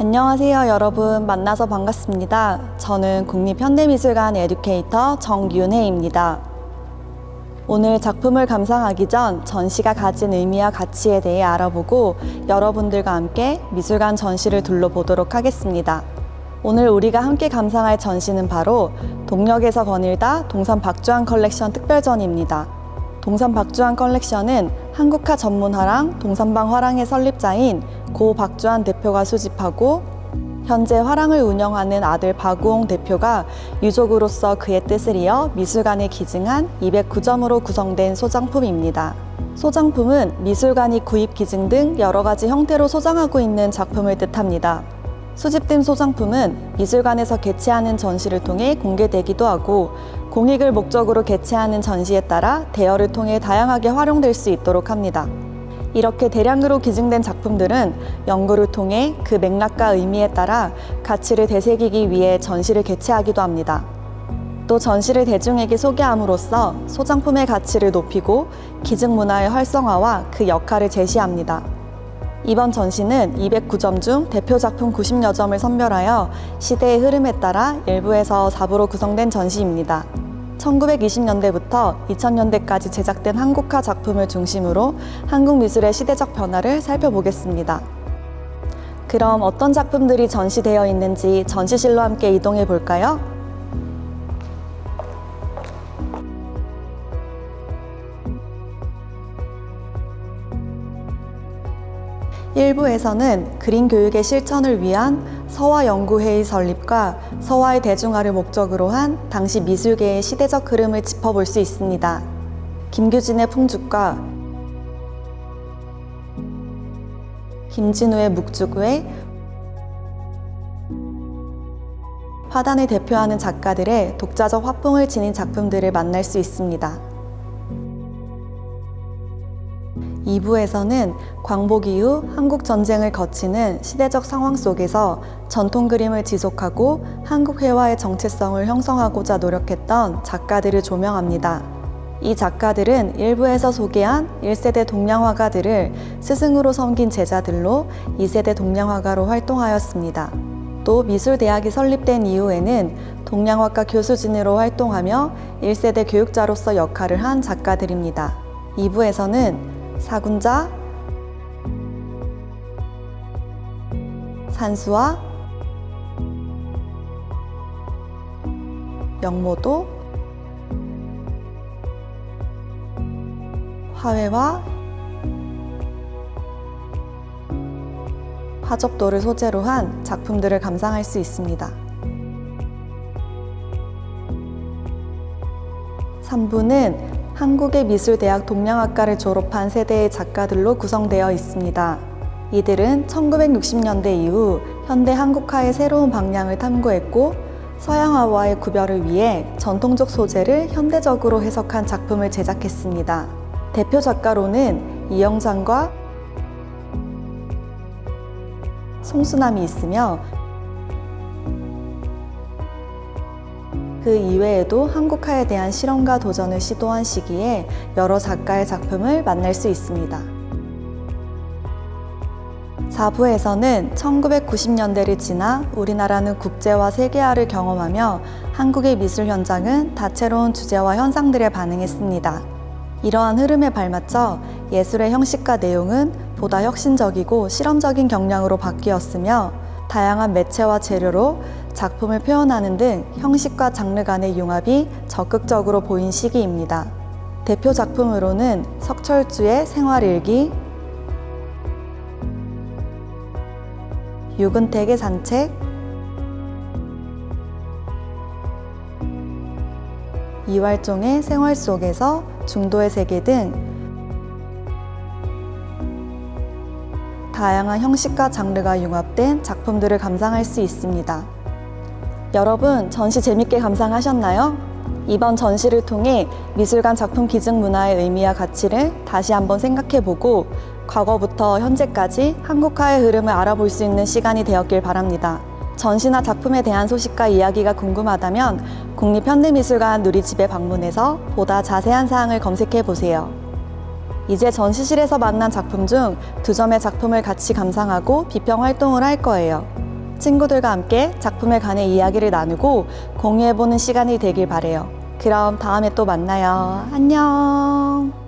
안녕하세요, 여러분. 만나서 반갑습니다. 저는 국립현대미술관 에듀케이터 정윤혜입니다. 오늘 작품을 감상하기 전 전시가 가진 의미와 가치에 대해 알아보고 여러분들과 함께 미술관 전시를 둘러보도록 하겠습니다. 오늘 우리가 함께 감상할 전시는 바로 동력에서 거닐다 동산 박주환 컬렉션 특별전입니다. 동산 박주환 컬렉션은 한국화 전문화랑 동산방 화랑의 설립자인 고 박주환 대표가 수집하고 현재 화랑을 운영하는 아들 박우홍 대표가 유족으로서 그의 뜻을 이어 미술관에 기증한 209점으로 구성된 소장품입니다. 소장품은 미술관이 구입 기증 등 여러 가지 형태로 소장하고 있는 작품을 뜻합니다. 수집된 소장품은 미술관에서 개최하는 전시를 통해 공개되기도 하고 공익을 목적으로 개최하는 전시에 따라 대여를 통해 다양하게 활용될 수 있도록 합니다. 이렇게 대량으로 기증된 작품들은 연구를 통해 그 맥락과 의미에 따라 가치를 되새기기 위해 전시를 개최하기도 합니다. 또 전시를 대중에게 소개함으로써 소장품의 가치를 높이고 기증 문화의 활성화와 그 역할을 제시합니다. 이번 전시는 209점 중 대표 작품 90여 점을 선별하여 시대의 흐름에 따라 일부에서 4부로 구성된 전시입니다. 1920년대부터 2000년대까지 제작된 한국화 작품을 중심으로 한국 미술의 시대적 변화를 살펴보겠습니다. 그럼 어떤 작품들이 전시되어 있는지 전시실로 함께 이동해 볼까요? 일부에서는 그림 교육의 실천을 위한 서화 연구회의 설립과 서화의 대중화를 목적으로 한 당시 미술계의 시대적 흐름을 짚어볼 수 있습니다. 김규진의 풍죽과 김진우의 묵주구에 화단을 대표하는 작가들의 독자적 화풍을 지닌 작품들을 만날 수 있습니다. 2부에서는 광복 이후 한국 전쟁을 거치는 시대적 상황 속에서 전통 그림을 지속하고 한국 회화의 정체성을 형성하고자 노력했던 작가들을 조명합니다. 이 작가들은 일부에서 소개한 1세대 동양화가들을 스승으로 섬긴 제자들로 2세대 동양화가로 활동하였습니다. 또 미술대학이 설립된 이후에는 동양화과 교수진으로 활동하며 1세대 교육자로서 역할을 한 작가들입니다. 2부에서는 사군자, 산수와 영모도, 화훼와 화접도를 소재로 한 작품들을 감상할 수 있습니다. 3부는 한국의 미술대학 동양학과를 졸업한 세대의 작가들로 구성되어 있습니다. 이들은 1960년대 이후 현대 한국화의 새로운 방향을 탐구했고 서양화와의 구별을 위해 전통적 소재를 현대적으로 해석한 작품을 제작했습니다. 대표 작가로는 이영장과 송수남이 있으며 그 이외에도 한국화에 대한 실험과 도전을 시도한 시기에 여러 작가의 작품을 만날 수 있습니다. 4부에서는 1990년대를 지나 우리나라는 국제화 세계화를 경험하며 한국의 미술 현장은 다채로운 주제와 현상들에 반응했습니다. 이러한 흐름에 발맞춰 예술의 형식과 내용은 보다 혁신적이고 실험적인 경향으로 바뀌었으며 다양한 매체와 재료로 작품을 표현하는 등 형식과 장르 간의 융합이 적극적으로 보인 시기입니다. 대표 작품으로는 석철주의 생활일기, 유근택의 산책, 이활종의 생활 속에서 중도의 세계 등 다양한 형식과 장르가 융합된 작품들을 감상할 수 있습니다. 여러분, 전시 재밌게 감상하셨나요? 이번 전시를 통해 미술관 작품 기증 문화의 의미와 가치를 다시 한번 생각해보고 과거부터 현재까지 한국화의 흐름을 알아볼 수 있는 시간이 되었길 바랍니다. 전시나 작품에 대한 소식과 이야기가 궁금하다면 국립현대미술관 누리집에 방문해서 보다 자세한 사항을 검색해 보세요. 이제 전시실에서 만난 작품 중 두 점의 작품을 같이 감상하고 비평 활동을 할 거예요. 친구들과 함께 작품에 관해 이야기를 나누고 공유해보는 시간이 되길 바래요. 그럼 다음에 또 만나요. 안녕.